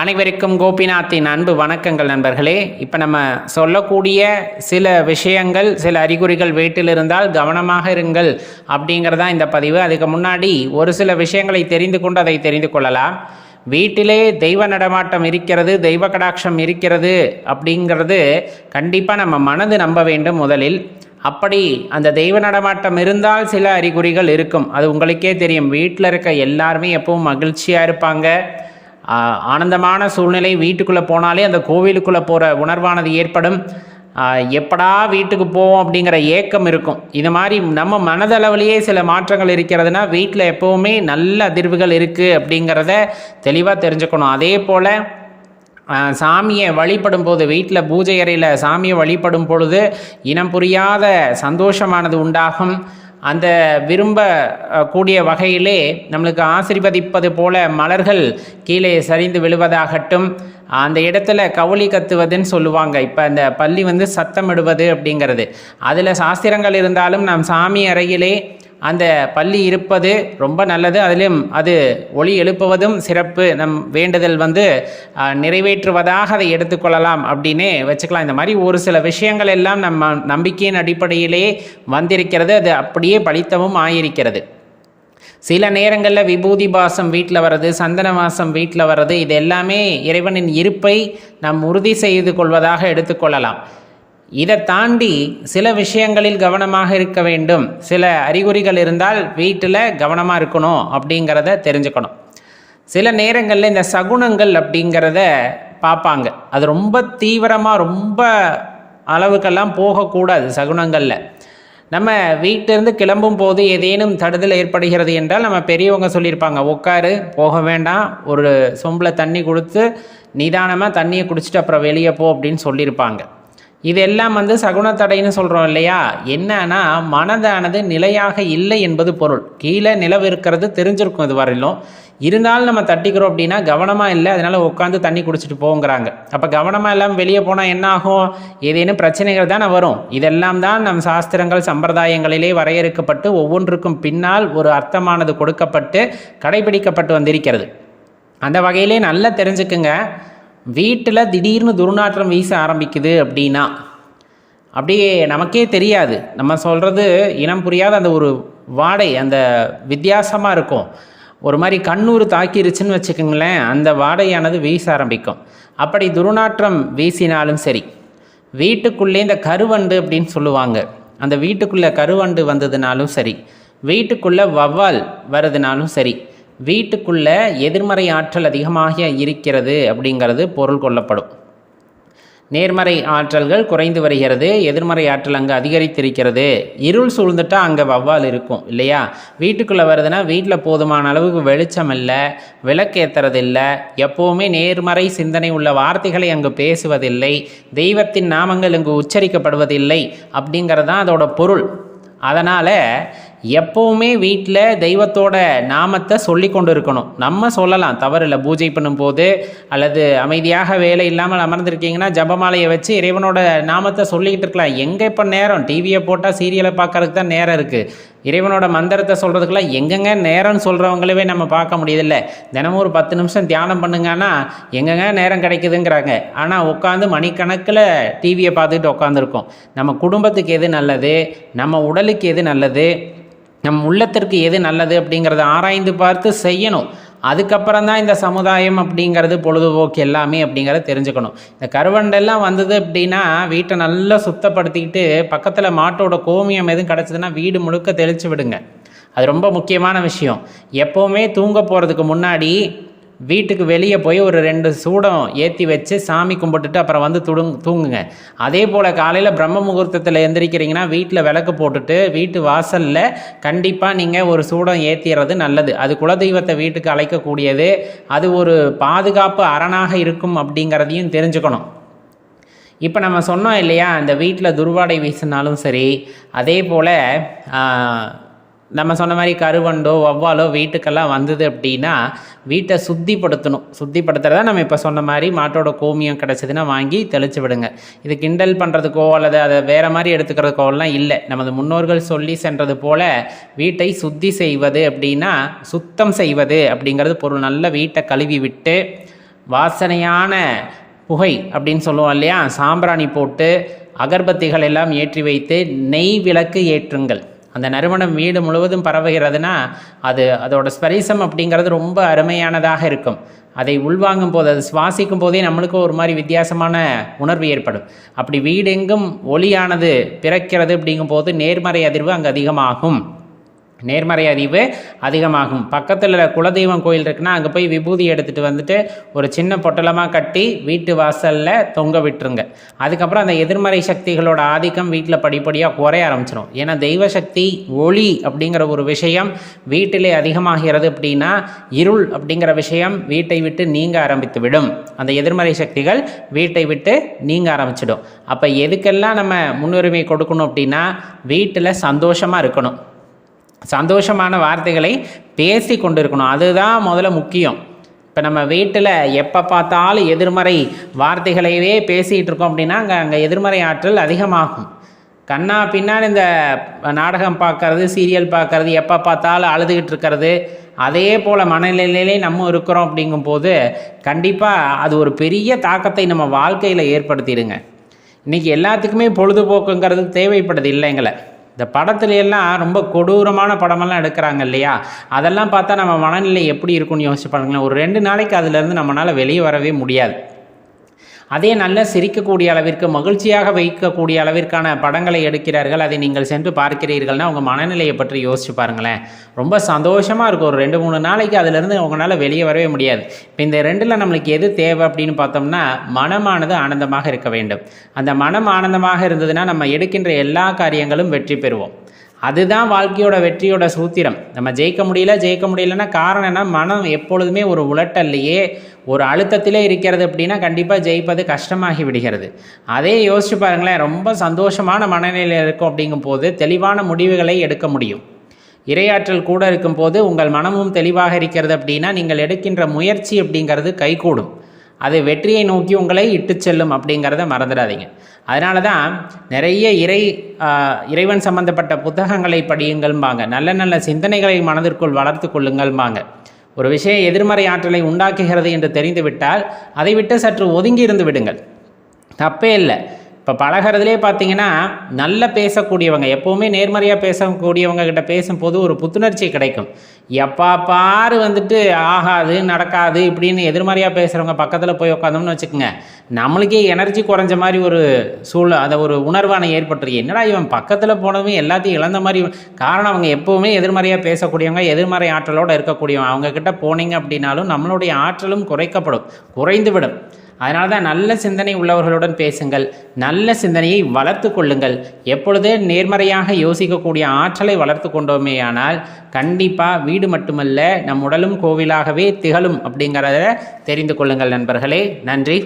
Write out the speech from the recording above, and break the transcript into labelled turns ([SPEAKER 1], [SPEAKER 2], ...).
[SPEAKER 1] அனைவருக்கும் கோபிநாத்தின் அன்பு வணக்கங்கள் நண்பர்களே. இப்போ நம்ம சொல்லக்கூடிய சில விஷயங்கள் சில அறிகுறிகள் வீட்டில் இருந்தால் கவனமாக இருங்கள் அப்படிங்கிறதா இந்த பதிவு. அதுக்கு முன்னாடி ஒரு சில விஷயங்களை தெரிந்து கொண்டு அதை தெரிந்து கொள்ளலாம். வீட்டிலே தெய்வ நடமாட்டம் இருக்கிறது தெய்வ கடாட்சம் இருக்கிறது அப்படிங்கிறது கண்டிப்பாக நம்ம மனது நம்ப வேண்டும் முதலில். அப்படி அந்த தெய்வ நடமாட்டம் இருந்தால் சில அறிகுறிகள் இருக்கும். அது உங்களுக்கே தெரியும். வீட்டில் இருக்க எல்லாருமே எப்பவும் மகிழ்ச்சியாக இருப்பாங்க. ஆனந்தமான சூழ்நிலை வீட்டுக்குள்ளே போனாலே அந்த கோவிலுக்குள்ளே போகிற உணர்வானது ஏற்படும். எப்படா வீட்டுக்கு போவோம் அப்படிங்கிற ஏக்கம் இருக்கும். இது மாதிரி நம்ம மனதளவிலேயே சில மாற்றங்கள் இருக்கிறதுனா வீட்டில் எப்போவுமே நல்ல அதிர்வுகள் இருக்குது அப்படிங்கிறத தெளிவாக தெரிஞ்சுக்கணும். அதே போல் சாமியை வழிபடும் போது வீட்டில் பூஜை அறையில் சாமியை வழிபடும் பொழுது இனம் புரியாத சந்தோஷமானது உண்டாகும். அந்த விரும்ப கூடிய வகையிலே நம்மளுக்கு ஆசிர்வதிப்பது போல மலர்கள் கீழே சரிந்து விழுவதாகட்டும் அந்த இடத்துல கவுளி கத்துவதுன்னு சொல்லுவாங்க. இப்போ அந்த பள்ளி வந்து சத்தமிடுவது அப்படிங்கிறது. அதில் சாஸ்திரங்கள் இருந்தாலும் நாம் சாமி அறையிலே அந்த பள்ளி இருப்பது ரொம்ப நல்லது. அதிலும் அது ஒளி எழுப்புவதும் சிறப்பு. நம் வேண்டுதல் வந்து நிறைவேற்றுவதாக அதை எடுத்துக்கொள்ளலாம் அப்படின்னே வச்சுக்கலாம். இந்த மாதிரி ஒரு சில விஷயங்கள் எல்லாம் நம்ம நம்பிக்கையின் அடிப்படையிலே வந்திருக்கிறது. அது அப்படியே பலித்தமும் ஆயிருக்கிறது. சில நேரங்களில் விபூதி பாசம் வீட்டில் வர்றது சந்தன வாசம் வீட்டில் வர்றது இது எல்லாமே இறைவனின் இருப்பை நாம் உறுதி செய்து கொள்வதாக எடுத்துக்கொள்ளலாம் இதை தாண்டி சில விஷயங்களில் கவனமாக இருக்க வேண்டும். சில அறிகுறிகள் இருந்தால் வீட்டில் கவனமாக இருக்கணும் அப்படிங்கிறத தெரிஞ்சுக்கணும். சில நேரங்களில் இந்த சகுனங்கள் அப்படிங்கிறத பார்ப்பாங்க. அது ரொம்ப தீவிரமாக ரொம்ப அளவுக்கெல்லாம் போகக்கூடாது சகுனங்களில். நம்ம வீட்டிலேருந்து கிளம்பும் போது ஏதேனும் தடுதல் ஏற்படுகிறது என்றால் நம்ம பெரியவங்க சொல்லியிருப்பாங்க உட்காரு போக வேண்டாம் ஒரு சொம்பில் தண்ணி கொடுத்து நிதானமாக தண்ணியை குடிச்சிட்டு அப்புறம் வெளியே போ அப்படின்னு சொல்லியிருப்பாங்க. இதெல்லாம் வந்து சகுனத்தடைன்னு சொல்கிறோம் இல்லையா? என்னன்னா மனதானது நிலையாக இல்லை என்பது பொருள். கீழே நிலவு இருக்கிறது தெரிஞ்சிருக்கும் இது வரையிலும். இருந்தாலும் நம்ம தட்டிக்கிறோம் அப்படின்னா கவனமாக இல்லை அதனால் உட்காந்து தண்ணி குடிச்சிட்டு போங்கிறாங்க அப்போ கவனமாக இல்லாமல் வெளியே போனால் என்ன ஆகும்? ஏதேனும் பிரச்சனைகள் தானே வரும். இதெல்லாம் தான் நம் சாஸ்திரங்கள் சம்பிரதாயங்களிலே வரையறுக்கப்பட்டு ஒவ்வொன்றுக்கும் பின்னால் ஒரு அர்த்தமானது கொடுக்கப்பட்டு கடைபிடிக்கப்பட்டு வந்திருக்கிறது. அந்த வகையிலே நல்லா தெரிஞ்சுக்குங்க. வீட்டில் திடீர்னு துர்நாற்றம் வீச ஆரம்பிக்குது அப்படின்னா அப்படியே நமக்கே தெரியாது. நம்ம சொல்கிறது இனம் புரியாத அந்த ஒரு வாடை அந்த வித்தியாசமாக இருக்கும். ஒரு மாதிரி கண்ணூர் தாக்கிருச்சுன்னு வச்சுக்கோங்களேன் அந்த வாடையானது வீச ஆரம்பிக்கும். அப்படி துர்நாற்றம் வீசினாலும் சரி வீட்டுக்குள்ளே இந்த கருவண்டு அப்படின்னு சொல்லுவாங்க. அந்த வீட்டுக்குள்ளே கருவண்டு வந்ததுனாலும் சரி வீட்டுக்குள்ளே வவ்வால் வருதுனாலும் சரி வீட்டுக்குள்ள எதிர்மறை ஆற்றல் அதிகமாக இருக்கிறது அப்படிங்கிறது பொருள் கொள்ளப்படும். நேர்மறை ஆற்றல்கள் குறைந்து வருகிறது எதிர்மறை ஆற்றல் அங்கே அதிகரித்திருக்கிறது. இருள் சூழ்ந்துட்டா அங்கே வவ்வால் இருக்கும் இல்லையா? வீட்டுக்குள்ளே வருதுன்னா வீட்டில் போதுமான அளவுக்கு வெளிச்சம் இல்லை விளக்கேற்றுறது இல்லை எப்போவுமே நேர்மறை சிந்தனை உள்ள வார்த்தைகளை அங்கு பேசுவதில்லை தெய்வத்தின் நாமங்கள் இங்கு உச்சரிக்கப்படுவதில்லை அப்படிங்கிறது தான் அதோட பொருள். அதனால் எப்போவுமே வீட்டில் தெய்வத்தோட நாமத்தை சொல்லி கொண்டு இருக்கணும் நம்ம சொல்லலாம். தவறில்லை. பூஜை பண்ணும்போது அல்லது அமைதியாக வேலை இல்லாமல் அமர்ந்திருக்கீங்கன்னா ஜபமாலையை வச்சு இறைவனோட நாமத்தை சொல்லிக்கிட்டு இருக்கலாம். எங்கே இப்போ நேரம்? டிவியை போட்டால் சீரியலை பார்க்கறதுக்கு தான் நேரம் இருக்குது இறைவனோட மந்திரத்தை சொல்கிறதுக்கெல்லாம் எங்கெங்க நேரம்னு சொல்கிறவங்களவே நம்ம பார்க்க முடியுதில்ல தினமும் ஒரு பத்து நிமிஷம் தியானம் பண்ணுங்கன்னா எங்கெங்க நேரம் கிடைக்குதுங்கிறாங்க. ஆனால் உட்காந்து மணிக்கணக்கில் டிவியை பார்த்துக்கிட்டு உட்காந்துருக்கோம் நம்ம குடும்பத்துக்கு எது நல்லது? நம்ம உடலுக்கு எது நல்லது? நம் உள்ளத்திற்கு எது நல்லது அப்படிங்கிறத ஆராய்ந்து பார்த்து செய்யணும். அதுக்கப்புறம் தான் இந்த சமுதாயம் அப்படிங்கிறது பொழுதுபோக்கு எல்லாமே அப்படிங்கிறத தெரிஞ்சுக்கணும். இந்த கருவண்டெல்லாம் வந்தது அப்படின்னா வீட்டை நல்லா சுத்தப்படுத்திக்கிட்டு பக்கத்தில் மாட்டோட கோமியம் எதுவும் கிடச்சதுன்னா வீடு முழுக்க தெளித்து விடுங்க. அது ரொம்ப முக்கியமான விஷயம். எப்போவுமே தூங்க போகிறதுக்கு முன்னாடி வீட்டுக்கு வெளியே போய் ஒரு ரெண்டு சூடம் ஏற்றி வச்சு சாமி கும்பிட்டுட்டு அப்புறம் வந்து துடுங் தூங்குங்க. அதே போல் காலையில் பிரம்ம முகூர்த்தத்தில் எந்திரிக்கிறீங்கன்னா வீட்டில் விளக்கு போட்டுட்டு வீட்டு வாசலில் கண்டிப்பாக நீங்கள் ஒரு சூடம் ஏற்றிடுறது நல்லது. அது குலதெய்வத்தை வீட்டுக்கு அழைக்கக்கூடியது. அது ஒரு பாதுகாப்பு அரணாக இருக்கும் அப்படிங்கிறதையும் தெரிஞ்சுக்கணும். இப்போ நம்ம சொன்னோம் இல்லையா இந்த வீட்டில் துர்வாடை வீசினாலும் சரி அதே போல் நம்ம சொன்ன மாதிரி கருவண்டோ வவ்வாலோ வீட்டுக்கெல்லாம் வந்தது அப்படின்னா வீட்டை சுத்திப்படுத்தணும். சுத்திப்படுத்துறதா நம்ம இப்போ சொன்ன மாதிரி மாட்டோட கோமியம் கிடச்சதுன்னா வாங்கி தெளிச்சு விடுங்க. இது கிண்டல் பண்ணுறதுக்கோ அல்லது அதை வேறு மாதிரி எடுத்துக்கிறதுக்கோலாம் இல்லை. நமது முன்னோர்கள் சொல்லி சென்றது போல் வீட்டை சுத்தி செய்வது அப்படின்னா சுத்தம் செய்வது அப்படிங்கிறது பொருள். நல்ல வீட்டை கழுவி விட்டு வாசனையான புகை அப்படின்னு சொல்லுவோம் இல்லையா? சாம்பிராணி போட்டு அகர்பத்திகள் எல்லாம் ஏற்றி வைத்து நெய் விளக்கு ஏற்றுங்கள். அந்த நறுமணம் வீடு முழுவதும் பரவுகிறதுனா அது அதோட ஸ்பரிசம் அப்படிங்கிறது ரொம்ப அருமையானதாக இருக்கும். அதை உள்வாங்கும் போது அது சுவாசிக்கும் போதே நம்மளுக்கு ஒரு மாதிரி வித்தியாசமான உணர்வு ஏற்படும். அப்படி வீடெங்கும் ஒளியானது பிறக்கிறது அப்படிங்கும் போது நேர்மறை அதிர்வு அங்கே அதிகமாகும். நேர்மறை அறிவு அதிகமாகும். பக்கத்தில் குலதெய்வம் கோயில் இருக்குன்னா அங்கே போய் விபூதி எடுத்துகிட்டு வந்துட்டு ஒரு சின்ன பொட்டலமாக கட்டி வீட்டு வாசலில் தொங்க விட்டுருங்க. அதுக்கப்புறம் அந்த எதிர்மறை சக்திகளோட ஆதிக்கம் வீட்டில் படிப்படியாக குறைய ஆரம்பிச்சிடும் ஏன்னா தெய்வ சக்தி ஒளி அப்படிங்கிற ஒரு விஷயம் வீட்டிலே அதிகமாகிறது அப்படின்னா இருள் அப்படிங்கிற விஷயம் வீட்டை விட்டு நீங்க ஆரம்பித்து விடும் அந்த எதிர்மறை சக்திகள் வீட்டை விட்டு நீங்க ஆரம்பிச்சிடும். அப்போ எதுக்கெல்லாம் நம்ம முன்னுரிமை கொடுக்கணும் அப்படின்னா வீட்டில் சந்தோஷமாக இருக்கணும். சந்தோஷமான வார்த்தைகளை பேசி கொண்டு இருக்கணும் அதுதான் முதல்ல முக்கியம். இப்போ நம்ம வீட்டில் எப்போ பார்த்தாலும் எதிர்மறை வார்த்தைகளையே பேசிகிட்டு இருக்கோம் அப்படின்னா அங்கே அங்கே எதிர்மறை ஆற்றல் அதிகமாகும். கண்ணா பின்னால் இந்த நாடகம் பார்க்கறது சீரியல் பார்க்கறது எப்போ பார்த்தாலும் அழுதுகிட்டு இருக்கிறது அதே போல் மனநிலையிலே நம்ம இருக்கிறோம் அப்படிங்கும்போது கண்டிப்பாக அது ஒரு பெரிய தாக்கத்தை நம்ம வாழ்க்கையில் ஏற்படுத்திடுங்க. இன்றைக்கி எல்லாத்துக்குமே பொழுதுபோக்குங்கிறது தேவைப்படுது இல்லைங்களை. இந்த படத்துல எல்லாம் ரொம்ப கொடூரமான படமெல்லாம் எடுக்கிறாங்க இல்லையா? அதெல்லாம் பார்த்தா நம்ம மனநிலை எப்படி இருக்கும்னு யோசிச்சு பாருங்களேன். ஒரு ரெண்டு நாளைக்கு அதுலேருந்து நம்மளால் வெளியே வரவே முடியாது. அதே நல்ல சிரிக்கக்கூடிய அளவிற்கு மகிழ்ச்சியாக வைக்கக்கூடிய அளவிற்கான படங்களை எடுக்கிறார்கள். அதை நீங்கள் சென்று பார்க்கிறீர்கள்னா உங்கள் மனநிலையை பற்றி யோசிச்சு பாருங்களேன். ரொம்ப சந்தோஷமாக இருக்கும். ஒரு ரெண்டு மூணு நாளைக்கு அதிலிருந்து உங்களால் வெளியே வரவே முடியாது. இப்போ இந்த ரெண்டில் நம்மளுக்கு எது தேவை அப்படின்னு பார்த்தோம்னா மனமானது ஆனந்தமாக இருக்க வேண்டும். அந்த மனம் ஆனந்தமாக இருந்ததுன்னா நம்ம எடுக்கின்ற எல்லா காரியங்களும் வெற்றி பெறுவோம். அதுதான் வாழ்க்கையோட வெற்றியோட சூத்திரம். நம்ம ஜெயிக்க முடியல ஜெயிக்க முடியலன்னா காரணம் என்ன? மனம் எப்பொழுதுமே ஒரு உலட்டல்லையே ஒரு அழுத்தத்திலே இருக்கிறது அப்படின்னா கண்டிப்பாக ஜெயிப்பது கஷ்டமாகி விடுகிறது. அதே யோசிச்சு பாருங்களேன் ரொம்ப சந்தோஷமான மனநிலையில் இருக்கும் அப்படிங்கும் போது தெளிவான முடிவுகளை எடுக்க முடியும். இரையாற்றல் கூட இருக்கும்போது உங்கள் மனமும் தெளிவாக இருக்கிறது அப்படின்னா நீங்கள் எடுக்கின்ற முயற்சி அப்படிங்கிறது கைகூடும். அது வெற்றியை நோக்கி உங்களை இட்டு செல்லும் அப்படிங்கிறத மறந்துடாதீங்க. அதனால தான் நிறைய இறை இறைவன் சம்பந்தப்பட்ட புத்தகங்களை படியுங்கள்பாங்க நல்ல நல்ல சிந்தனைகளை மனதிற்குள் வளர்த்து கொள்ளுங்கள்பாங்க ஒரு விஷயம் எதிர்மறை ஆற்றலை உண்டாக்குகிறது என்று தெரிந்துவிட்டால் அதை விட்டு சற்று ஒதுங்கி இருந்து விடுங்கள். தப்பே இல்லை. இப்போ பழகிறதுலே பார்த்தீங்கன்னா நல்லா பேசக்கூடியவங்க எப்போவுமே நேர்மறையாக பேசக்கூடியவங்க கிட்ட பேசும்போது ஒரு புத்துணர்ச்சி கிடைக்கும். எப்பா பாரு வந்துட்டு ஆகாது நடக்காது இப்படின்னு எதிர்மறையாக பேசுகிறவங்க பக்கத்தில் போய் உட்காந்தோம்னு வச்சுக்கோங்க நம்மளுக்கே எனர்ஜி குறைஞ்ச மாதிரி ஒரு சூழல் அதை ஒரு உணர்வான ஏற்பட்டுருக்கு என்னடா இவன் பக்கத்தில் போனவங்க எல்லாத்தையும் இழந்த மாதிரி காரணம் அவங்க எப்போவுமே எதிர்மறையாக பேசக்கூடியவங்க எதிர்மறை ஆற்றலோடு இருக்கக்கூடியவங்க. அவங்கக்கிட்ட போனீங்க அப்படின்னாலும் நம்மளுடைய ஆற்றலும் குறைக்கப்படும் குறைந்துவிடும். அதனால தான் நல்ல சிந்தனை உள்ளவர்களுடன் பேசுங்கள். நல்ல சிந்தனையை வளர்த்து கொள்ளுங்கள். எப்பொழுது நேர்மறையாக யோசிக்கக்கூடிய ஆற்றலை வளர்த்து கொண்டோமேயானால் கண்டிப்பாக வீடு மட்டுமல்ல நம் உடலும் கோவிலாகவே திகழும் அப்படிங்கிறத தெரிந்து கொள்ளுங்கள் நண்பர்களே. நன்றி